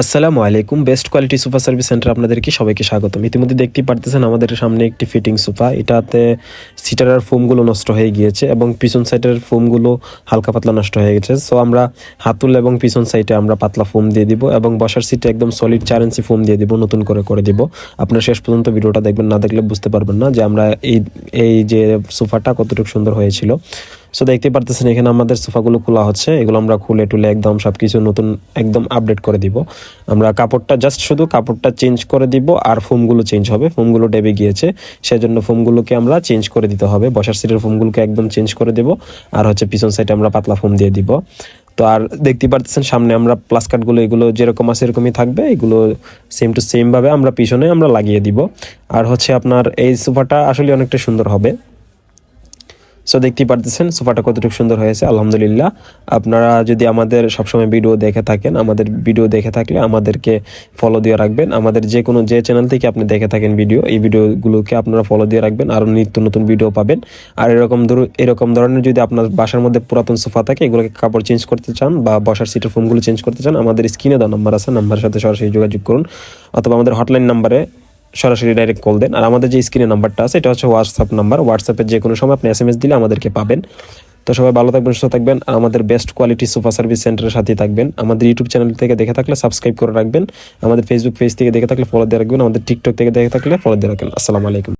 আসসালামু আলাইকুম, best quality sofa service centre আপনাদেরকে সবাইকে স্বাগতম। ইতিমধ্যে দেখতেই পারতেছেন আমাদের সামনে একটি ফিটিং সোফা এটাতে সিটারের ফোমগুলো নষ্ট হয়ে গিয়েছে এবং পিছন সাইডের ফোমগুলো হালকা পাতলা নষ্ট হয়ে গেছে। সো আমরা হাতুল এবং পিছন সাইডে আমরা পাতলা ফোম দিয়ে দিব এবং বসার সিটে একদম সলিড চার ইঞ্চি ফোম দিয়ে দিব, নতুন করে করে দিব। আপনারা শেষ পর্যন্ত ভিডিওটা দেখবেন, না দেখলে বুঝতে পারবেন না যে আমরা এই এই যে সোফাটা কতটুকু সুন্দর হয়েছিল। সো দেখতে পারতেছেন, এখানে আমাদের সোফাগুলো খোলা হচ্ছে। এগুলো আমরা খুলে টুলে একদম সব কিছু নতুন, একদম আপডেট করে দিব। আমরা কাপড়টা জাস্ট শুধু কাপড়টা চেঞ্জ করে দিব আর ফোমগুলো চেঞ্জ হবে। ফোমগুলো ডেবে গিয়েছে। সেজন্য ফোমগুলোকে আমরা চেঞ্জ করে দিতে হবে। বসার সিটের ফোমগুলোকে একদম চেঞ্জ করে দেব। আর হচ্ছে পিছন সাইডে আমরা পাতলা ফোম দিয়ে দিব। তো আর দেখতে পারতেছেন, সামনে আমরা প্লাস কার্ডগুলো এগুলো যেরকম আছে এরকমই থাকবে। এগুলো সেম টু সেম ভাবে আমরা পিছনে আমরা লাগিয়ে দিব। আর হচ্ছে আপনার এই সোফাটা আসলে অনেকটা সুন্দর হবে। সো দেখতেই পারতেছেন, সোফাটা কতটুকু সুন্দর হয়েছে, আলহামদুলিল্লাহ। আপনারা যদি আমাদের সবসময় ভিডিও দেখে থাকেন, আমাদের ভিডিও দেখে থাকলে আমাদেরকে ফলো দিয়ে রাখবেন। আমাদের যে কোনো যে চ্যানেল থেকে আপনি দেখে থাকেন ভিডিও এই ভিডিওগুলোকে আপনারা ফলো দিয়ে রাখবেন, আরও নিত্য নতুন ভিডিও পাবেন। আর এরকম এরকম ধরনের যদি আপনার বাসার মধ্যে পুরাতন সোফা থাকে, এগুলোকে কাপড় চেঞ্জ করতে চান বা বসার সিটের ফোনগুলো চেঞ্জ করতে চান, আমাদের স্ক্রিনে দেওয়া নাম্বার আছে নাম্বারের সাথে সরাসরি যোগাযোগ করুন। অথবা আমাদের হটলাইন নাম্বারে সরাসরি ডাইরেক্ট কল দেন। আর আমাদের যে স্ক্রিনে নাম্বারটা আছে, এটা হচ্ছে হোয়াটসঅ্যাপ নাম্বার হোয়াটসঅ্যাপে যে কোনো সময় আপনি এস এম এস দিলে আমাদেরকে পাবেন। তো সবাই ভালো থাকবেন, সুস্থ থাকবেন। আর আমাদের বেস্ট কোয়ালিটি সুপার সার্ভিস সেন্টারের সাথে থাকবেন। আমাদের ইউটিউব চ্যানেল থেকে দেখে থাকলে সাবস্ক্রাইব করে রাখবেন। আমাদের ফেসবুক পেজ থেকে দেখে থাকলে ফলো দিয়ে রাখবেন। আমাদের টিকটক থেকে দেখে থাকলে ফলো দিয়ে রাখবেন আসসালামু আলাইকুম।